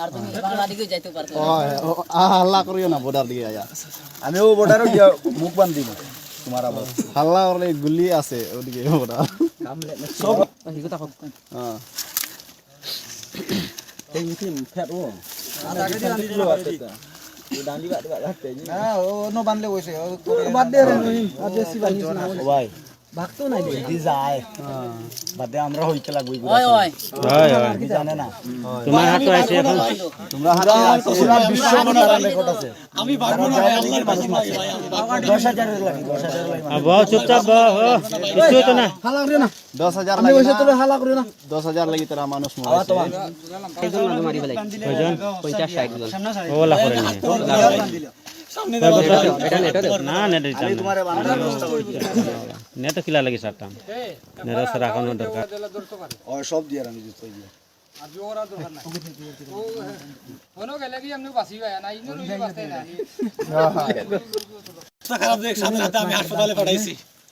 আর তুমি বাংলা দিকে যাইতে পারতো না। হাল্লা করিও না বর্ডার দিকে আয়া। আমিও বর্ডারও গিয়া মুখ বান্ধ দিব তোমার আবার। হাল্লা করলে গুলি আছে ওদিকে বর্ডার সব হ্যাঁ। এই মিটিং ফেট ও। হ্যাঁ ও নো বানলে কইছে বাদ দে রে বাদ দে না ভাই। ভাগতো নাই দে দি যায়। বাদ আমরা হইতে লাগবই ওই ওই হয়। হয় কি জানে না? তোমার হাত তো আছে এখন। তোমরা হাতে আছে। পুরা বিশ্ব মনোরম রেকর্ড আছে। আমি পারব না দশ হাজারের লাগে দশ হাজারের লাগে আর বহ চুপচাপ বহ কিছু হতো না। হালা করে না। দশ হাজার আমি লাগে কইছে তোরে হালা করে না। দশ হাজার লাগি তারা মানুষ আওয়া মরাইছে তোমার। কয়জন? পঞ্চাশ ষাট জন। ওলা করে নিয়ে না নেট দিতাম না তোমারে বানানোর ব্যবস্থা করবি নেট কিলা লাগি সারতাম নেট রাখানো দরকার। ও সব দিয়ে আমি হাসপাতালে দিয়ে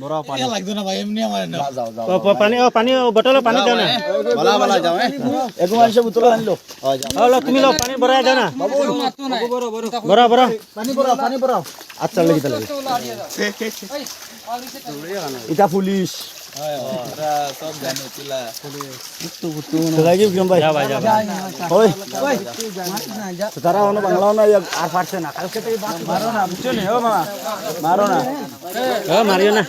বড় পানি। যাও যাও পানি ও পানি ও পানি দাও না। বলা বলা যাও একো মানুষে আনলো। ও লো, তুমি লো পানি ভরাই দাও না। বড় বড় পানি পড়াও পানি পড়াও আচ্ছা লাগি তাহলে এটা পুলিশ সবাই কিরম ভাই যা ভাই যা ওই তো তারা বাংলাও না আর পারছে না। কালকে মারো না বুঝছ নি? মারো না। ও মারিও না।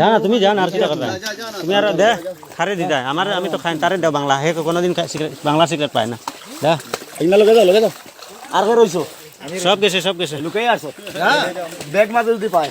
জানা তুমি জান আর কিটা কথা তুমি আর দে খারে দিদা আমার আমি তো খাই তারে দেও বাংলা। হে কোনোদিন বাংলা সিগারেট পায় না। দা। এইনা লগে দাও লগে দাও। আর কই রইছো? সব গেছে সব গেছে। লুকাই আছো। হ্যাঁ, ব্যাগ মাঝে যদি পায়।